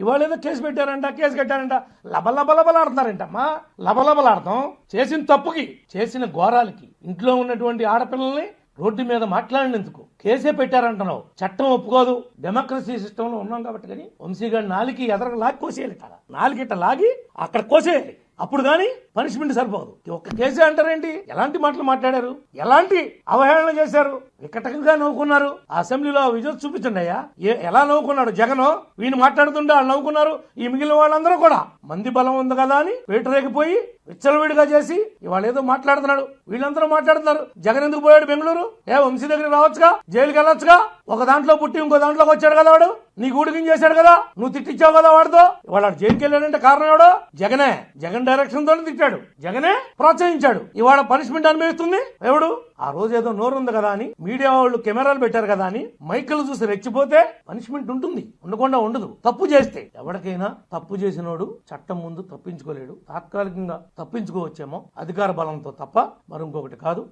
ఇవాళ ఏదో కేసు పెట్టారంట కేసు కట్టారంట. లబలబలబలాడుతున్నారంటమ్మా. లబలబలాడతాం. చేసిన తప్పుకి చేసిన ఘోరాలకి ఇంట్లో ఉన్నటువంటి ఆడపిల్లల్ని రోడ్డు మీద మాట్లాడినందుకు కేసే పెట్టారంటున్నావు. చట్టం ఒప్పుకోదు. డెమోక్రసీ సిస్టంలో ఉన్నాం కాబట్టి కానీ వంశీగా నాలికి ఎదరక లాగి కోసేయాలి కదా నాలుగిట లాగి అక్కడ కోసేయాలి. అప్పుడు కానీ పనిష్మెంట్ సరిపోదు. ఒక్క కేసే అంటారేంటి? ఎలాంటి మాటలు మాట్లాడారు? ఎలాంటి అవహేళన చేశారు? వికటంగా నవ్వుకున్నారు. ఆ అసెంబ్లీలో విజయ్ చూపించండి అయ్యా. ఎలా నవ్వుకున్నాడు? జగన్? వీని మాట్లాడుతుంటే వాళ్ళు నవ్వుకున్నారు. ఈ మిగిలిన వాళ్ళందరూ కూడా. మంది బలం ఉంది కదా అని వేటరేగిపోయి విచ్చలవిడిగా చేసి ఇవాళ ఏదో మాట్లాడుతున్నాడు. వీళ్ళందరూ మాట్లాడుతున్నారు. జగన్ ఎందుకు పోయాడు బెంగళూరు? ఏ వంశీ దగ్గర రావచ్చుగా? జైలుకి వెళ్ళొచ్చుగా? ఒక దాంట్లో పుట్టి ఇంకో దాంట్లోకి వచ్చాడు కదా వాడు? నీ ఊడికిం చేశాడు కదా? నువ్వు తిట్టించావు కదా వాడితో? ఇవాళ జైలుకి వెళ్ళాడంటే కారణం ఎవడో? జగనే. జగన్ డైరెక్షన్ తోనే తిట్టాడు. జగనే ప్రోత్సహించాడు. ఇవాళ పనిష్మెంట్ అనుభవిస్తుంది ఎవడు? ఆ రోజు ఏదో నోరు ఉంది కదా అని మీడియా వాళ్ళు కెమెరాలు పెట్టారు కదా అని మైకులు చూసి రెచ్చిపోతే పనిష్మెంట్ ఉంటుంది. ఉండకుండా ఉండదు. తప్పు చేస్తే. ఎవరికైనా తప్పు చేసినోడు చట్టం ముందు తప్పించుకోలేడు. తాత్కాలికంగా తప్పించుకోవచ్చేమో అధికార బలంతో తప్ప మరి ఇంకొకటి కాదు.